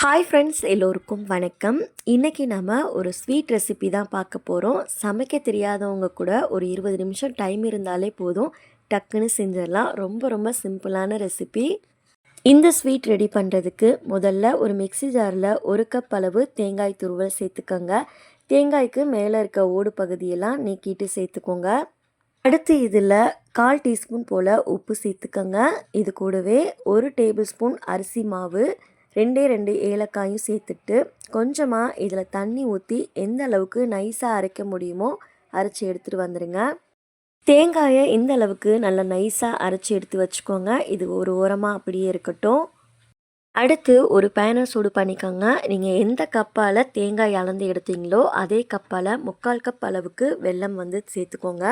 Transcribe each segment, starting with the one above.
Hi friends எல்லோருக்கும் வணக்கம். இன்றைக்கி நம்ம ஒரு ஸ்வீட் ரெசிபி தான் பார்க்க போகிறோம் சமைக்க தெரியாதவங்க கூட ஒரு இருபது நிமிஷம் டைம் இருந்தாலே போதும். டக்குன்னு செஞ்சிடலாம். ரொம்ப ரொம்ப சிம்பிளான ரெசிபி இந்த ஸ்வீட் ரெடி பண்ணுறதுக்கு முதல்ல ஒரு மிக்ஸி ஜாரில் ஒரு கப் அளவு தேங்காய் துருவல் சேர்த்துக்கோங்க. தேங்காய்க்கு மேலே இருக்க ஓடு பகுதியெல்லாம் நீக்கிட்டு சேர்த்துக்கோங்க. அடுத்து இதில் கால் டீஸ்பூன் போல் உப்பு சேர்த்துக்கோங்க. இது கூடவே ஒரு டேபிள் ஸ்பூன் அரிசி மாவு ரெண்டே ரெண்டு ஏலக்காயும் சேர்த்துட்டு கொஞ்சமாக இதில் தண்ணி ஊற்றி எந்த அளவுக்கு நைஸாக அரைக்க முடியுமோ அரைச்சி எடுத்துகிட்டு வந்துடுங்க தேங்காயை இந்த அளவுக்கு நல்லா நைஸாக அரைச்சி எடுத்து வச்சுக்கோங்க. இது ஒரு ஓரமாக அப்படியே இருக்கட்டும். அடுத்து ஒரு பேனை சூடு பண்ணிக்கோங்க. நீங்கள் எந்த கப்பால் தேங்காய் அளந்து எடுத்தீங்களோ அதே கப்பால் முக்கால் கப் அளவுக்கு வெல்லம் வந்து சேர்த்துக்கோங்க.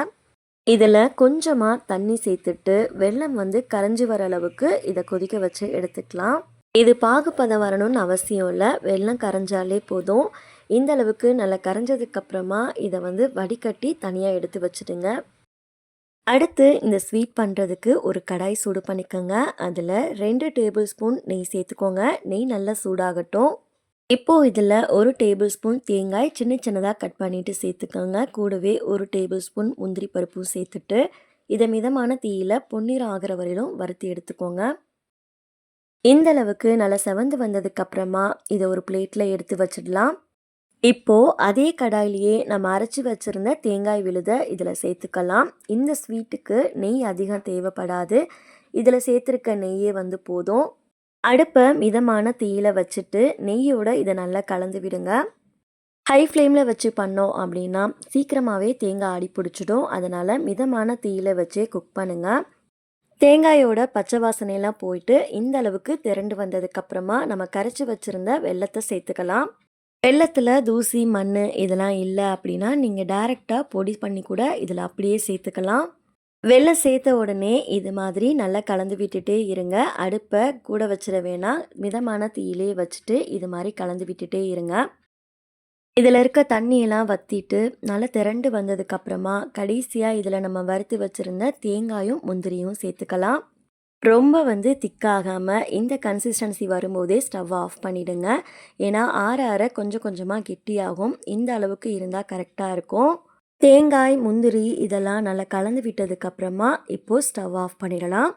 இதில் கொஞ்சமாக தண்ணி சேர்த்துட்டு வெல்லம் வந்து கரைஞ்சி வர அளவுக்கு இதை கொதிக்க வச்சு எடுத்துக்கலாம். இது பாகுப்பதம் வரணும்னு அவசியம் இல்லை. வெள்ளம் கரைஞ்சாலே போதும். இந்த அளவுக்கு நல்லா கரைஞ்சதுக்கப்புறமா இதை வந்து வடிகட்டி தனியாக எடுத்து வச்சுடுங்க. அடுத்து இந்த ஸ்வீட் பண்ணுறதுக்கு ஒரு கடாய் சூடு பண்ணிக்கோங்க. அதில் ரெண்டு டேபிள் ஸ்பூன் நெய் சேர்த்துக்கோங்க. நெய் நல்லா சூடாகட்டும். இப்போது இதில் ஒரு டேபிள் ஸ்பூன் தேங்காய் சின்ன சின்னதாக கட் பண்ணிவிட்டு சேர்த்துக்கோங்க. கூடவே ஒரு டேபிள் ஸ்பூன் முந்திரி பருப்பும் சேர்த்துட்டு இதை மிதமான தீயில் பொன்னிறம் ஆகிற வரையிலும் வறுத்து எடுத்துக்கோங்க. இந்த அளவுக்கு நல்லா செவந்து வந்ததுக்கப்புறமா இதை ஒரு பிளேட்டில் எடுத்து வச்சிடலாம். இப்போது அதே கடாயிலேயே நம்ம அரைச்சி வச்சுருந்த தேங்காய் விழுதை இதில் சேர்த்துக்கலாம். இந்த ஸ்வீட்டுக்கு நெய் அதிகம் தேவைப்படாது. இதில் சேர்த்துருக்க நெய்யே வந்து போதும். அடுப்பை மிதமான தீயில் வச்சுட்டு நெய்யோட இதை நல்லா கலந்து விடுங்க. ஹை ஃப்ளேமில் வச்சு பண்ணோம் அப்படின்னா சீக்கிரமாகவே தேங்காய் அடி பிடிச்சிடும். அதனால் மிதமான தீயில் வச்சே குக் பண்ணுங்கள் தேங்காயோட பச்சை வாசனையெல்லாம் போயிட்டு இந்த அளவுக்கு திரண்டு வந்ததுக்கப்புறமா நம்ம கரைச்சி வச்சுருந்த வெள்ளத்தை சேர்த்துக்கலாம். வெள்ளத்தில் தூசி மண் இதெல்லாம் இல்லை அப்படின்னா நீங்கள் டைரெக்டாக பொடி பண்ணி கூட இதில் அப்படியே சேர்த்துக்கலாம். வெள்ளம் சேர்த்த உடனே இது மாதிரி நல்லா கலந்து விட்டுட்டே இருங்க. அடுப்பை கூட வச்சிட வேணாம். மிதமான தீயிலே வச்சுட்டு இது மாதிரி கலந்து விட்டுட்டே இருங்க. இதில் இருக்க தண்ணியெல்லாம் வற்றிட்டு நல்லா திரண்டு வந்ததுக்கப்புறமா கடைசியாக இதில் நம்ம வறுத்து வச்சுருந்த தேங்காயும் முந்திரியும் சேர்த்துக்கலாம். ரொம்ப வந்து திக்காகாமல் இந்த கன்சிஸ்டன்சி வரும்போதே ஸ்டவ் ஆஃப் பண்ணிவிடுங்க ஏன்னா ஆற ஆற கொஞ்சம் கொஞ்சமாக கெட்டியாகும். இந்த அளவுக்கு இருந்தால் கரெக்டாக இருக்கும். தேங்காய் முந்திரி இதெல்லாம் நல்லா கலந்து விட்டதுக்கப்புறமா இப்போது ஸ்டவ் ஆஃப் பண்ணிடலாம்.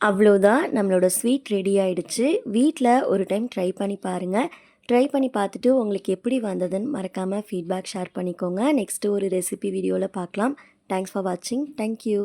அவ்வளோதான். நம்மளோட ஸ்வீட் ரெடி ஆயிடுச்சு. வீட்டில் ஒரு டைம் ட்ரை பண்ணி பாருங்கள் ட்ரை பண்ணி பார்த்துட்டு உங்களுக்கு எப்படி வந்ததுன்னு மறக்காமல் ஃபீட்பேக் ஷேர் பண்ணிக்கோங்க. நெக்ஸ்ட்டு ஒரு ரெசிபி வீடியோவில் பார்க்கலாம். தேங்க்ஸ் ஃபார் வாட்சிங் தேங்க்யூ